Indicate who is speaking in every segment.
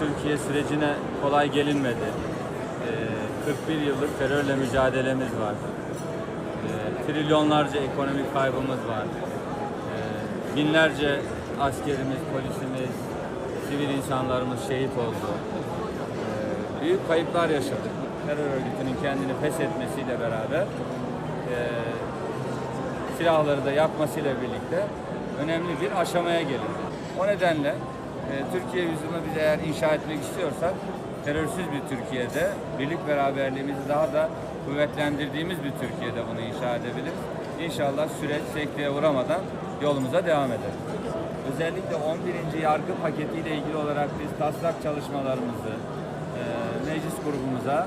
Speaker 1: Türkiye sürecine kolay gelinmedi. Ee, 41 yıllık terörle mücadelemiz var. Ee, trilyonlarca ekonomik kaybımız var. Ee, binlerce askerimiz, polisimiz, sivil insanlarımız şehit oldu. Ee, büyük kayıplar yaşadık. Terör örgütünün kendini feshetmesiyle beraber ee, silahları da yakmasıyla birlikte önemli bir aşamaya gelindi. O nedenle Türkiye yüzyılını biz eğer inşa etmek istiyorsak terörsüz bir Türkiye'de birlik beraberliğimizi daha da kuvvetlendirdiğimiz bir Türkiye'de bunu inşa edebiliriz. İnşallah süreç sekteye uğramadan yolumuza devam ederiz. Özellikle 11. yargı paketiyle ilgili olarak biz taslak çalışmalarımızı e, meclis grubumuza,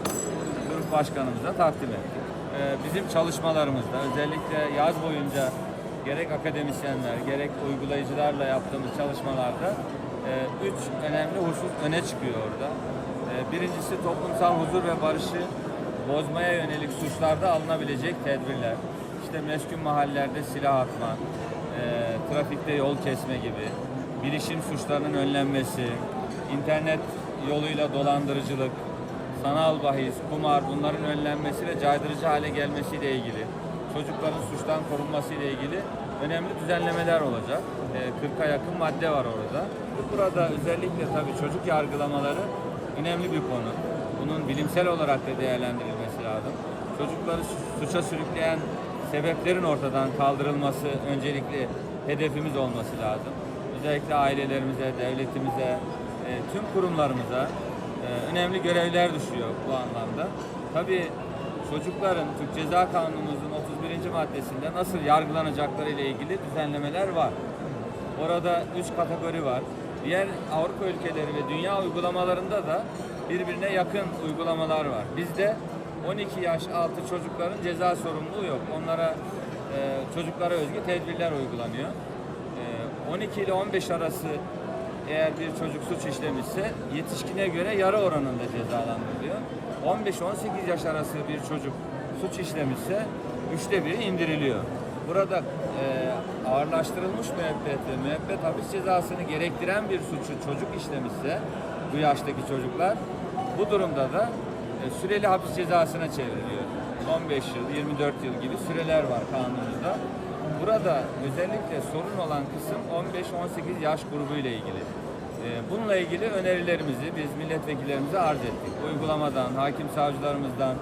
Speaker 1: grup başkanımıza takdim ettik. E, bizim çalışmalarımızda özellikle yaz boyunca gerek akademisyenler gerek uygulayıcılarla yaptığımız çalışmalarda üç önemli husus öne çıkıyor orada. E, birincisi toplumsal huzur ve barışı bozmaya yönelik suçlarda alınabilecek tedbirler. İşte meskun mahallelerde silah atma, e, trafikte yol kesme gibi, bilişim suçlarının önlenmesi, internet yoluyla dolandırıcılık, sanal bahis, kumar bunların önlenmesi ve caydırıcı hale gelmesiyle ilgili, çocukların suçtan korunması ile ilgili önemli düzenlemeler olacak. E, 40'a yakın madde var orada. Burada özellikle tabii çocuk yargılamaları önemli bir konu. Bunun bilimsel olarak da değerlendirilmesi lazım. Çocukları su- suça sürükleyen sebeplerin ortadan kaldırılması öncelikli hedefimiz olması lazım. Özellikle ailelerimize, devletimize, e, tüm kurumlarımıza e, önemli görevler düşüyor bu anlamda. Tabii çocukların Türk Ceza Kanunumuzun 31. maddesinde nasıl yargılanacakları ile ilgili düzenlemeler var. Orada üç kategori var. Diğer Avrupa ülkeleri ve dünya uygulamalarında da birbirine yakın uygulamalar var. Bizde 12 yaş altı çocukların ceza sorumluluğu yok. Onlara e, çocuklara özgü tedbirler uygulanıyor. E, 12 ile 15 arası eğer bir çocuk suç işlemişse yetişkine göre yarı oranında cezalandırılıyor. 15-18 yaş arası bir çocuk suç işlemişse üçte biri indiriliyor. Burada e, ağırlaştırılmış müebbet ve müebbet hapis cezasını gerektiren bir suçu çocuk işlemişse bu yaştaki çocuklar bu durumda da e, süreli hapis cezasına çevriliyor. 15 yıl, 24 yıl gibi süreler var kanunumuzda. Burada özellikle sorun olan kısım 15-18 yaş grubu ile ilgili. Ee, Bununla ilgili önerilerimizi biz milletvekillerimize arz ettik. Uygulamadan, hakim savcılarımızdan,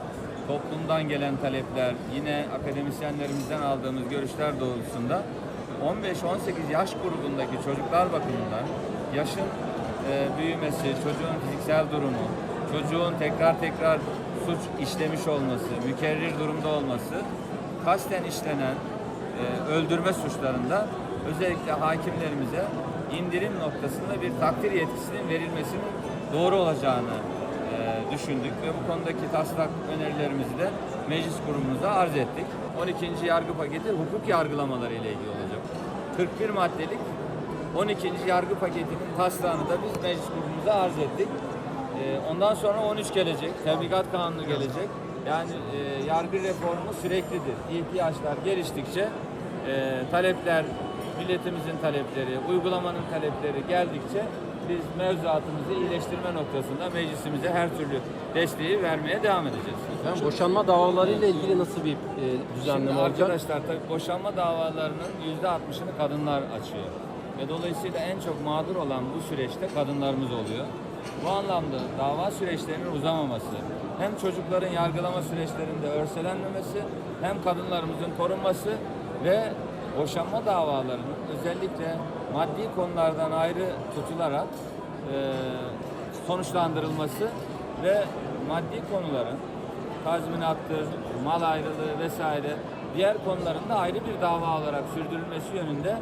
Speaker 1: toplumdan gelen talepler, yine akademisyenlerimizden aldığımız görüşler doğrultusunda 15-18 yaş grubundaki çocuklar bakımından yaşın e, büyümesi, çocuğun fiziksel durumu, çocuğun tekrar tekrar suç işlemiş olması, mükerrir durumda olması, kasten işlenen e, öldürme suçlarında özellikle hakimlerimize indirim noktasında bir takdir yetkisinin verilmesinin doğru olacağını düşündük ve bu konudaki taslak önerilerimizi de meclis grubumuza arz ettik. 12. yargı paketi hukuk yargılamaları ile ilgili olacak. 41 maddelik 12. yargı paketinin taslağını da biz meclis grubumuza arz ettik. Ee, Ondan sonra 13 gelecek, tebligat kanunu gelecek. Yani e, yargı reformu süreklidir. İhtiyaçlar geliştikçe e, talepler, milletimizin talepleri, uygulamanın talepleri geldikçe biz mevzuatımızı iyileştirme noktasında meclisimize her türlü desteği vermeye devam edeceğiz.
Speaker 2: Yani boşanma davalarıyla ilgili nasıl bir e, düzenleme
Speaker 1: Şimdi
Speaker 2: olacak?
Speaker 1: arkadaşlar tabii boşanma davalarının yüzde 60'ını kadınlar açıyor. Ve dolayısıyla en çok mağdur olan bu süreçte kadınlarımız oluyor. Bu anlamda dava süreçlerinin uzamaması, hem çocukların yargılama süreçlerinde örselenmemesi, hem kadınlarımızın korunması ve boşanma davalarının özellikle maddi konulardan ayrı tutularak e, sonuçlandırılması ve maddi konuların tazminattır, mal ayrılığı vesaire diğer konularında ayrı bir dava olarak sürdürülmesi yönünde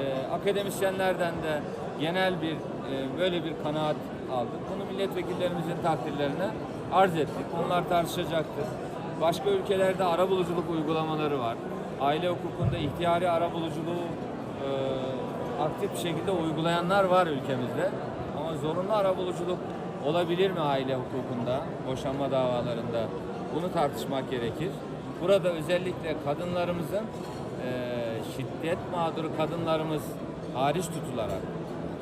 Speaker 1: e, akademisyenlerden de genel bir e, böyle bir kanaat aldık. Bunu milletvekillerimizin takdirlerine arz ettik. Onlar tartışacaktır. Başka ülkelerde arabuluculuk uygulamaları var. Aile hukukunda ihtiyari arabuluculuğu e, aktif bir şekilde uygulayanlar var ülkemizde. Ama zorunlu arabuluculuk olabilir mi aile hukukunda, boşanma davalarında? Bunu tartışmak gerekir. Burada özellikle kadınlarımızın e, şiddet mağduru kadınlarımız hariç tutularak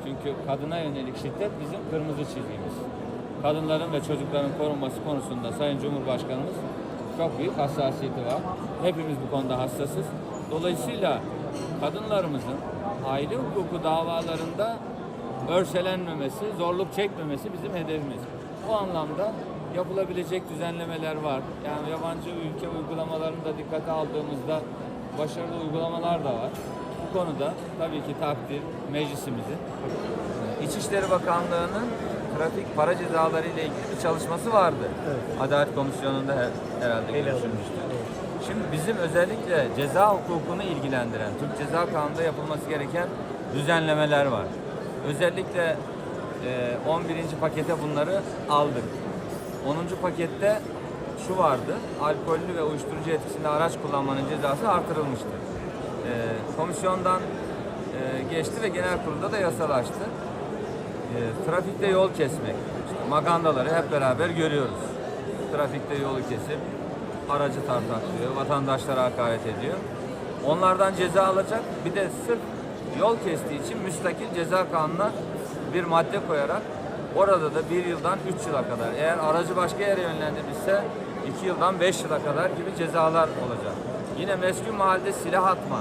Speaker 1: Çünkü kadına yönelik şiddet bizim kırmızı çizgimiz. Kadınların ve çocukların korunması konusunda Sayın Cumhurbaşkanımız çok büyük hassasiyeti var. Hepimiz bu konuda hassasız. Dolayısıyla kadınlarımızın aile hukuku davalarında örselenmemesi, zorluk çekmemesi bizim hedefimiz. Bu anlamda yapılabilecek düzenlemeler var. Yani yabancı ülke uygulamalarını da dikkate aldığımızda başarılı uygulamalar da var. Bu konuda tabii ki takdir meclisimizin. İçişleri Bakanlığı'nın trafik para cezaları ile ilgili bir çalışması vardı. Adalet Komisyonu'nda her- herhalde görüşülmüştü. Şimdi bizim özellikle ceza hukukunu ilgilendiren, Türk Ceza Kanunu'nda yapılması gereken düzenlemeler var. Özellikle e, 11. pakete bunları aldık. 10. pakette şu vardı, alkollü ve uyuşturucu etkisinde araç kullanmanın cezası artırılmıştı. E, komisyondan e, geçti ve genel kurulda da yasalaştı. E, trafikte yol kesmek, işte magandaları hep beraber görüyoruz. Trafikte yolu kesip aracı tartaklıyor, vatandaşlara hakaret ediyor. Onlardan ceza alacak. Bir de sırf yol kestiği için müstakil ceza kanununa bir madde koyarak orada da bir yıldan üç yıla kadar eğer aracı başka yere yönlendirmişse iki yıldan beş yıla kadar gibi cezalar olacak. Yine meskun mahallede silah atma,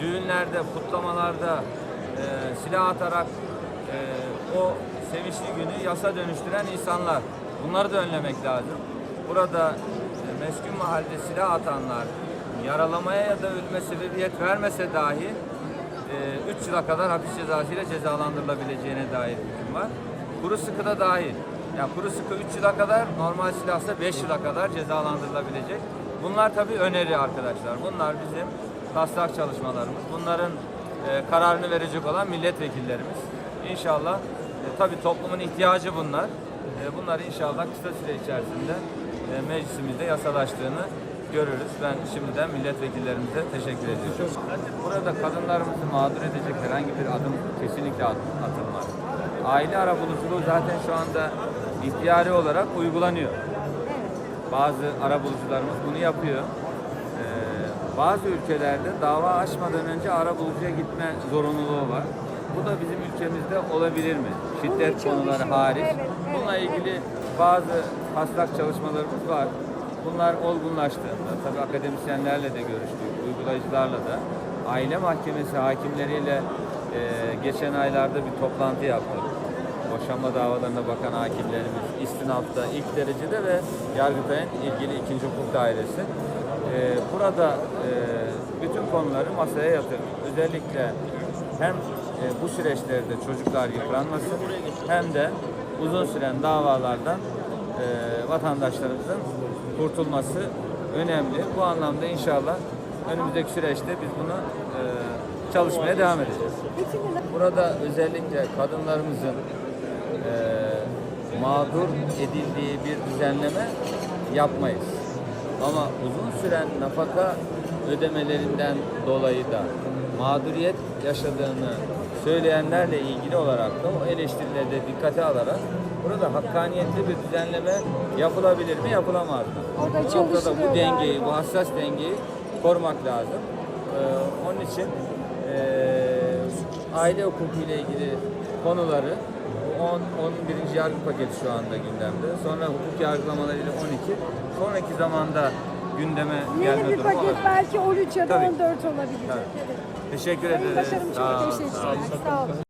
Speaker 1: düğünlerde, kutlamalarda e, silah atarak e, o sevinçli günü yasa dönüştüren insanlar. Bunları da önlemek lazım. Burada meskun mahallede silah atanlar yaralamaya ya da ölüme sebebiyet vermese dahi 3 yıla kadar hapis cezasıyla cezalandırılabileceğine dair hüküm var. Kuru sıkı da dahil. Yani kuru sıkı 3 yıla kadar, normal silahsa 5 yıla kadar cezalandırılabilecek. Bunlar tabii öneri arkadaşlar. Bunlar bizim taslak çalışmalarımız. Bunların e, kararını verecek olan milletvekillerimiz. İnşallah e, tabii toplumun ihtiyacı bunlar. E, bunlar inşallah kısa süre içerisinde e, meclisimizde yasalaştığını görürüz. Ben şimdiden milletvekillerimize teşekkür ediyorum. Burada kadınlarımızı mağdur edecek herhangi bir adım kesinlikle at- atılmaz. Aile arabuluculuğu zaten şu anda ihtiyari olarak uygulanıyor. Bazı arabulucularımız bunu yapıyor. Ee, bazı ülkelerde dava açmadan önce arabulucuya gitme zorunluluğu var. Bu da bizim ülkemizde olabilir mi? Şiddet konuları hariç.
Speaker 3: Evet, evet,
Speaker 1: Bununla ilgili bazı taslak çalışmalarımız var. Bunlar olgunlaştığında, tabii akademisyenlerle de görüştük, uygulayıcılarla da, aile mahkemesi hakimleriyle e, geçen aylarda bir toplantı yaptık. Boşanma davalarına bakan hakimlerimiz istinafta ilk derecede ve Yargıtay'ın ilgili ikinci hukuk dairesi. E, burada e, bütün konuları masaya yatırdık. Özellikle hem e, bu süreçlerde çocuklar yıpranmasın hem de uzun süren davalardan e, vatandaşlarımızın kurtulması önemli. Bu anlamda inşallah önümüzdeki süreçte biz bunu e, çalışmaya devam edeceğiz. Burada özellikle kadınlarımızın e, mağdur edildiği bir düzenleme yapmayız. Ama uzun süren nafaka ödemelerinden dolayı da mağduriyet yaşadığını söyleyenlerle ilgili olarak da o eleştirileri de dikkate alarak burada hakkaniyetli bir düzenleme yapılabilir mi, yapılamaz mı?
Speaker 3: O da
Speaker 1: Bu noktada bu dengeyi, bu hassas dengeyi korumak lazım. Ee, onun için e, aile hukuku ile ilgili konuları bu 10, 11. yargı paketi şu anda gündemde. Sonra hukuk yargılamaları ile 12. Sonraki zamanda gündeme
Speaker 3: Yeni
Speaker 1: gelme
Speaker 3: bir
Speaker 1: durumu
Speaker 3: paket
Speaker 1: olabilir.
Speaker 3: belki 13 ya da
Speaker 1: Tabii.
Speaker 3: 14 olabilecek.
Speaker 1: Tabii.
Speaker 3: Evet.
Speaker 1: Teşekkür
Speaker 3: Sayın
Speaker 1: ederiz.
Speaker 3: Başarım çok
Speaker 1: olun,
Speaker 3: teşekkür
Speaker 1: sağ olun.
Speaker 3: ederim. Sağ olun.